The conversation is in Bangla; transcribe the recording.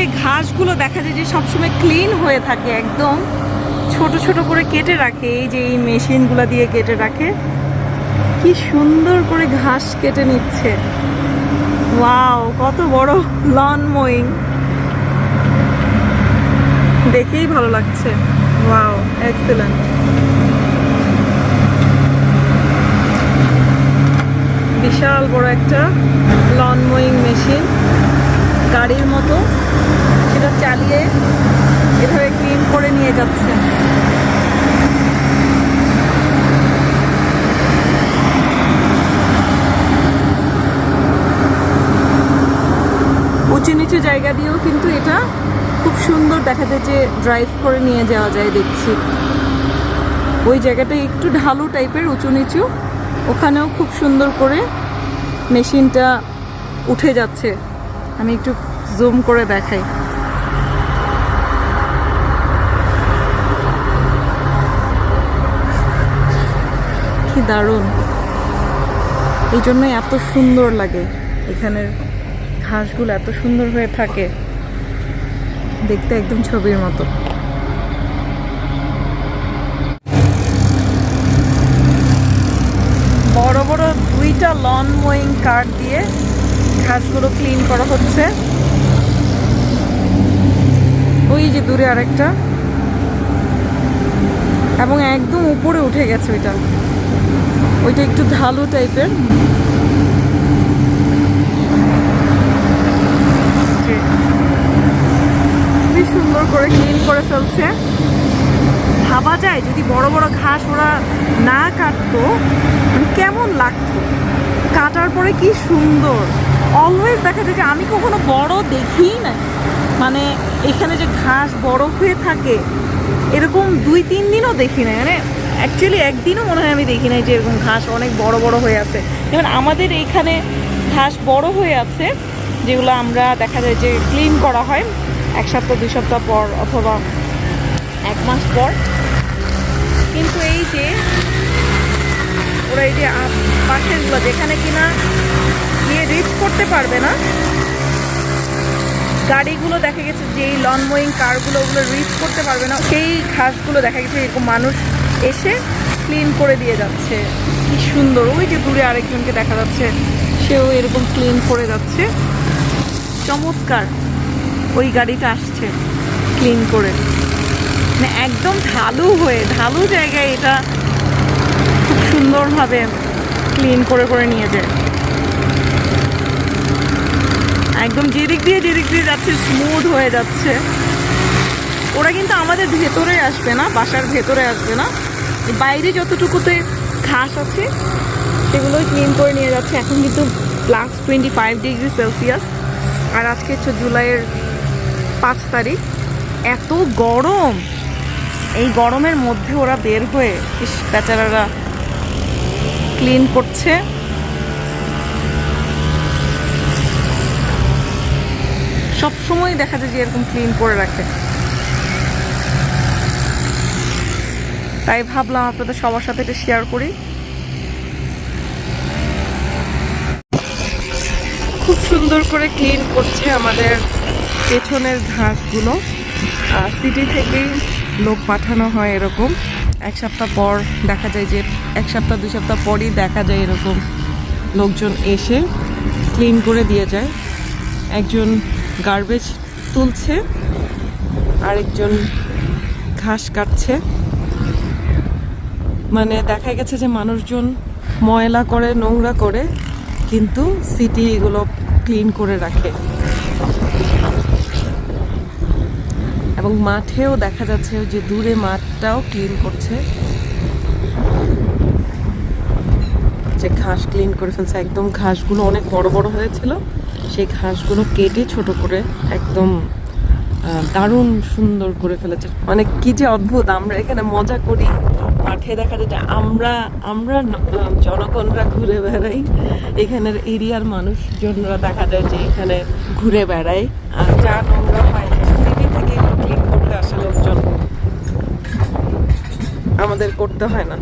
নিচে ঘাসগুলো দেখা যায় যে সবসময় ক্লিন হয়ে থাকে একদম, ছোট ছোট করে কেটে রাখে, এই যে এই মেশিনগুলো দিয়ে কেটে রাখে। কি সুন্দর করে ঘাস কেটে নিচ্ছে। ওয়াও, কত বড় লন মোয়িং দেখেই ভালো লাগছে। ওয়াও এক্সেলেন্ট বিশাল বড় একটা লন মোয়িং মেশিন গাড়ির মতো, সেটা চালিয়ে এভাবে ক্লিন করে নিয়ে যাচ্ছে। উঁচু নিচু জায়গা দিয়েও কিন্তু এটা খুব সুন্দর দেখা যে ড্রাইভ করে নিয়ে যাওয়া যায় দেখছি। ওই জায়গাটা একটু ঢালু টাইপের উঁচু নিচু ওখানেও খুব সুন্দর করে মেশিনটা উঠে যাচ্ছে। আমি একটু জুম করে দেখাই। কি দারুণ। এই জন্য এত সুন্দর লাগে। এখানের ঘাসগুলো এত সুন্দর হয়ে থাকে। দেখতে একদম ছবির মতো। বড় বড় দুইটা লন মোয়িং কার্ড দিয়ে ঘাসগুলো ক্লিন করা হচ্ছে। ওই যে দূরে আরেকটা। এবং একদম উপরে উঠে গেছে ওইটা। ওইটা একটু ঢালু টাইপের খুবই সুন্দর করে ক্লিন করে ফেলছে। ভাবা যায় যদি বড় বড় ঘাস ওরা না কাটতো মানে কেমন লাগতো? কাটার পরে কি সুন্দর। অলওয়েজ দেখা যায় যে আমি কখনো বড় দেখিই না মানে এখানে যে ঘাস বড় হয়ে থাকে, এরকম দুই, তিন দিনও দেখি না মানে অ্যাকচুয়ালি একদিনও মনে হয় আমি দেখি নাই যে এরকম ঘাস অনেক বড় বড় হয়ে আছে। যেমন আমাদের এইখানে ঘাস বড় হয়ে আছে, যেগুলো আমরা দেখা যায় যে ক্লিন করা হয় এক সপ্তাহ, দুই সপ্তাহ পর অথবা এক মাস পর। কিন্তু এই যে ওরা এই যে পাশেরগুলো যেখানে কিনা গিয়ে রিচ করতে পারবে না। গাড়িগুলো দেখা গেছে যে এই লন মোয়িং কারগুলো ওগুলো রিচ করতে পারবে না। সেই ঘাসগুলো দেখা গেছে এরকম মানুষ এসে ক্লিন করে দিয়ে যাচ্ছে। কি সুন্দর। ওই যে দূরে আরেকজনকে দেখা যাচ্ছে, সেও এরকম ক্লিন করে যাচ্ছে। চমৎকার। ওই গাড়িটা আসছে ক্লিন করে। মানে একদম ঢালু হয়ে, ঢালু জায়গায় এটা খুব সুন্দরভাবে ক্লিন করে করে নিয়ে যায়। একদম যেদিক দিয়ে যেদিক দিয়ে যাচ্ছে স্মুথ হয়ে যাচ্ছে। ওরা কিন্তু আমাদের ভেতরে আসবে না, বাসার ভেতরে আসবে না। বাইরে যতটুকুতে ঘাস আছে, সেগুলোই ক্লিন করে নিয়ে যাচ্ছে। এখন কিন্তু plus twenty five degree Celsius আর আজকে হচ্ছে জুলাইয়ের পাঁচ তারিখ। এত গরম! এই গরমের মধ্যে ওরা বের হয়ে বেচারারা ক্লিন করছে। সব সময় দেখা যায় যে এরকম ক্লিন করে রাখে। তাই ভাবলাম আপনাদের সবার সাথে এটা শেয়ার করি। খুব সুন্দর করে ক্লিন করছে আমাদের পেছনের ঘাসগুলো। সিটি থেকেই লোক পাঠানো হয় এরকম। এক সপ্তাহ পর দেখা যায় যে এক সপ্তাহ, দুই সপ্তাহ পরই দেখা যায় এরকম লোকজন এসে ক্লিন করে দিয়ে যায়। একজন গার্বেজ তুলছে, আরেকজন ঘাস কাটছে। মানে দেখা গেছে যে মানুষজন ময়লা করে, নোংরা করে, কিন্তু সিটি এগুলো ক্লিন করে রাখে। এবং মাঠেও দেখা যাচ্ছে যে দূরে মাঠটাও ক্লিন করছে। যে ঘাস ক্লিন করে ফেলছে। একদম ঘাসগুলো অনেক বড় বড় হয়েছিল। সেই ঘাসগুলো কেটে ছোট করে একদম দারুণ সুন্দর করে ফেলেছে। মানে কি যে অদ্ভুত, আমরা এখানে মজা করি। মাঠে দেখা যায় আমরা আমরা জনগণরা ঘুরে বেড়াই। এখানের এরিয়ার মানুষজনরা দেখা যায় যে এখানে ঘুরে বেড়ায়। আর যা নোংরা হয়, সিটি থেকে ক্লিন করতে আসে লোকজন আমাদের করতে হয় না।